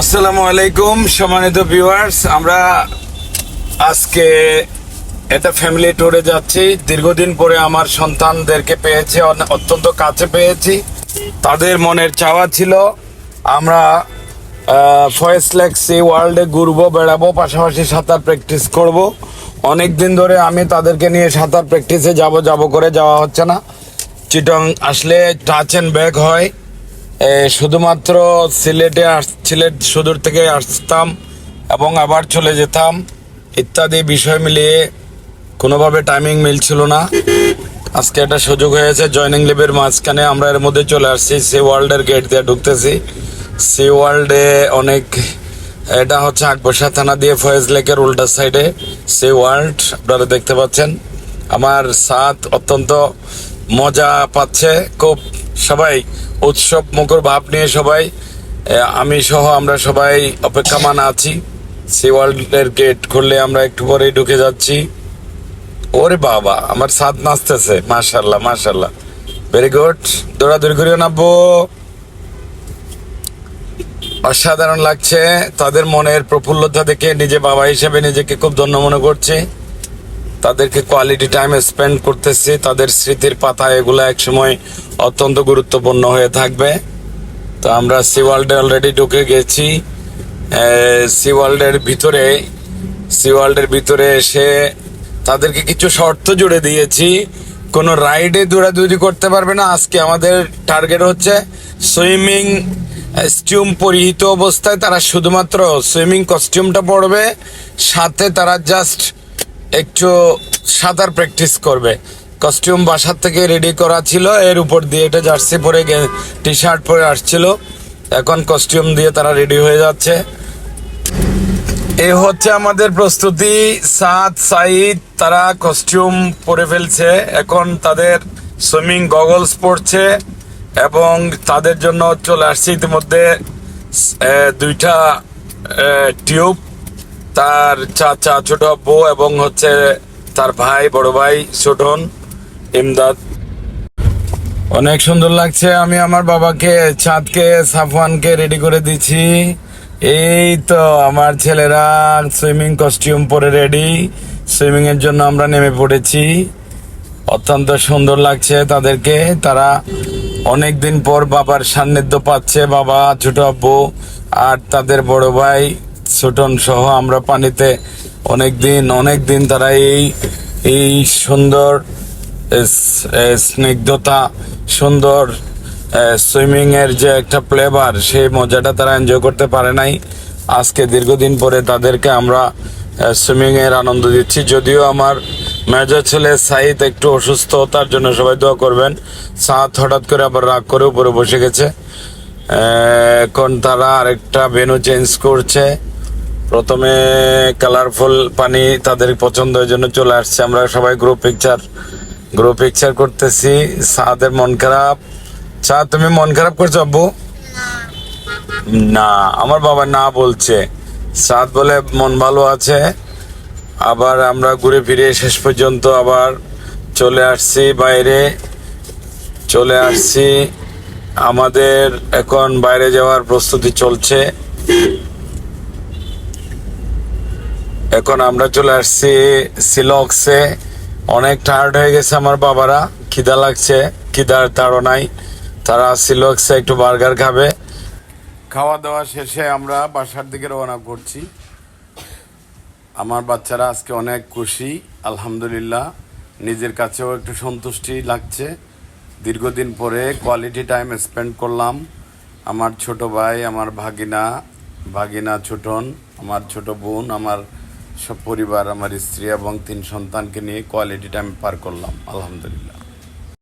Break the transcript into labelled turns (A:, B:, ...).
A: আসসালামু আলাইকুম, সম্মানিত ভিউয়ার্স আমরা আজকে একটা ফ্যামিলি ট্যুরে যাচ্ছি। দীর্ঘদিন পরে আমার সন্তানদেরকে পেয়েছি অত্যন্ত কাছে পেয়েছি। তাদের মনের চাওয়া ছিল, আমরা ফয়েস লেকসি ওয়ার্ল্ডে ঘুরবো, বেড়াবো, পাশাপাশি সাঁতার প্র্যাকটিস করব। অনেক দিন ধরে আমি তাদেরকে নিয়ে সাঁতার প্র্যাকটিসে যাব যাব করে যাওয়া হচ্ছে না। চিটং আসলে টাচ অ্যান্ড ব্যাক হয়। শুধুমাত্র সিলেটে আস, সিলেট সুদূর থেকে আসতাম এবং আবার চলে যেতাম, ইত্যাদি বিষয় মিলিয়ে কোনোভাবে টাইমিং মিলছিল না। আজকে একটা সুযোগ হয়েছে জয়নিং লিভের মাঝখানে আমরা এর মধ্যে চলে আসছি, সি ওয়ার্ল্ডের গেট দিয়ে ঢুকতেছি। সি ওয়ার্ল্ডে অনেক, এটা হচ্ছে আকবসা থানা দিয়ে ফয়েজ লেকের উল্টা সাইডে সি ওয়ার্ল্ড, আপনারা দেখতে পাচ্ছেন। আমার সাথ অত্যন্ত মজা পাচ্ছে, খুব সবাই উৎসব মুখর ভাব নিয়ে সবাই আমি সহ আমরা সবাই অপেক্ষামান আছি। সি ওয়ার্ল্ডের গেট খুললে আমরা একটু পরেই ঢুকে যাচ্ছি। ওরে বাবা, আমার সাথ নাচতেছে। মাশাল্লাহ মাশাল্লাহ ভেরি গুড দৌড়াদৌড়ি করিও নাবো অসাধারণ লাগছে। তাদের মনের প্রফুল্লতা দেখে নিজে বাবা হিসেবে নিজেকে খুব ধন্য মনে করছি। তাদেরকে কোয়ালিটি টাইম স্পেন্ড করতেছি। তাদের স্মৃতির পাতা এগুলো একসময় অত্যন্ত গুরুত্বপূর্ণ হয়ে থাকবে। তো আমরা সি ওয়ার্ল্ডে অলরেডি ঢুকে গেছি। সি ওয়ার্ল্ডের ভিতরে সি ওয়ার্ল্ডের ভিতরে এসে তাদেরকে কিছু শর্ত জুড়ে দিয়েছি। কোনো রাইডে দৌড়াদৌড়ি করতে পারবে না। আজকে আমাদের টার্গেট হচ্ছে সুইমিং কস্টিউম পরিহিত অবস্থায় তারা শুধুমাত্র সুইমিং কস্টিউমটা পরবে। সাথে তারা জাস্ট একটু সাঁতার প্র্যাকটিস করবে। কস্টিউম বাসার থেকে রেডি করা ছিল, এর উপর দিয়ে এটা জার্সি পরে টি শার্ট পরে আসছিল। এখন কস্টিউম দিয়ে তারা রেডি হয়ে যাচ্ছে। এ হচ্ছে আমাদের প্রস্তুতি। সাদ সাইদ তারা কস্টিউম পরে ফেলছে। এখন তাদের সুইমিং গগলস পরছে এবং তাদের জন্য চলে আসছে ইতিমধ্যে দুইটা টিউব তার চাচা ছোট আব্বু এবং হচ্ছে তার ভাই, বড় ভাই ছোটন ইমদাদ। অনেক সুন্দর লাগছে, আমি আমার বাবাকে চাঁদকে সাফওয়ানকে রেডি করে দিচ্ছি। এই তো আমার ছেলেরা সুইমিং কস্টিউম পরে রেডি সুইমিং এর জন্য আমরা নেমে পড়েছি। অত্যন্ত সুন্দর লাগছে তাদেরকে। তারা অনেক দিন পর বাবার সান্নিধ্য পাচ্ছে, বাবা, ছোট আব্বু আর তাদের বড় ভাই। ছোটন সহ আমরা পানিতে অনেক দিন অনেক দিন তারা এই এই সুন্দর স্নিগ্ধতা, সুন্দর সুইমিং এর যে একটা ফ্লেভার সেই মজাটা তারা এনজয় করতে পারে নাই। আজকে দীর্ঘদিন পরে তাদেরকে আমরা সুইমিং এর আনন্দ দিচ্ছি। যদিও আমার মেজর ছেলে সাইদ একটু অসুস্থ, তার জন্য সবাই দোয়া করবেন। সাত হঠাৎ করে আবার রাগ করে উপরে বসে গেছে। এখন তারা আরেকটা ভেনু চেঞ্জ করছে। প্রথমে কালারফুল পানি তাদের পছন্দ পছন্দের জন্য চলে আসছে। আমরা সবাই গ্রুপ পিকচার গ্রুপ পিকচার করতেছি। সাদের মন খারাপ। চা তুমি মন খারাপ করছ আব্বু? না, আমার বাবা না বলছে। সাদ বলে মন ভালো আছে। আবার আমরা ঘুরে ফিরে শেষ পর্যন্ত আবার চলে আসছি বাইরে। চলে আসছি। আমাদের এখন বাইরে যাওয়ার প্রস্তুতি চলছে। এখন আমরা চলে আসছি সিলক্সে। অনেক টায়ার্ড হয়ে গেছে আমার বাবারা। খিদা লাগছে, খিদার তাড়নায়। তারা সিলক্সে একটু বার্গার খাবে। খাওয়া দাওয়া শেষে আমরা বাসার দিকে রওনা করছি। আমার বাচ্চারা আজকে অনেক খুশি, আলহামদুলিল্লাহ। নিজের কাছেও একটু সন্তুষ্টি লাগছে। দীর্ঘদিন পরে কোয়ালিটি টাইম স্পেন্ড করলাম। আমার ছোট ভাই, আমার ভাগিনা ভাগিনা ছোটন, আমার ছোট বোন, আমার সব পরিবার আমার স্ত্রী এবং তিন সন্তানকে নিয়ে কোয়ালিটি টাইম পার করলাম আলহামদুলিল্লাহ।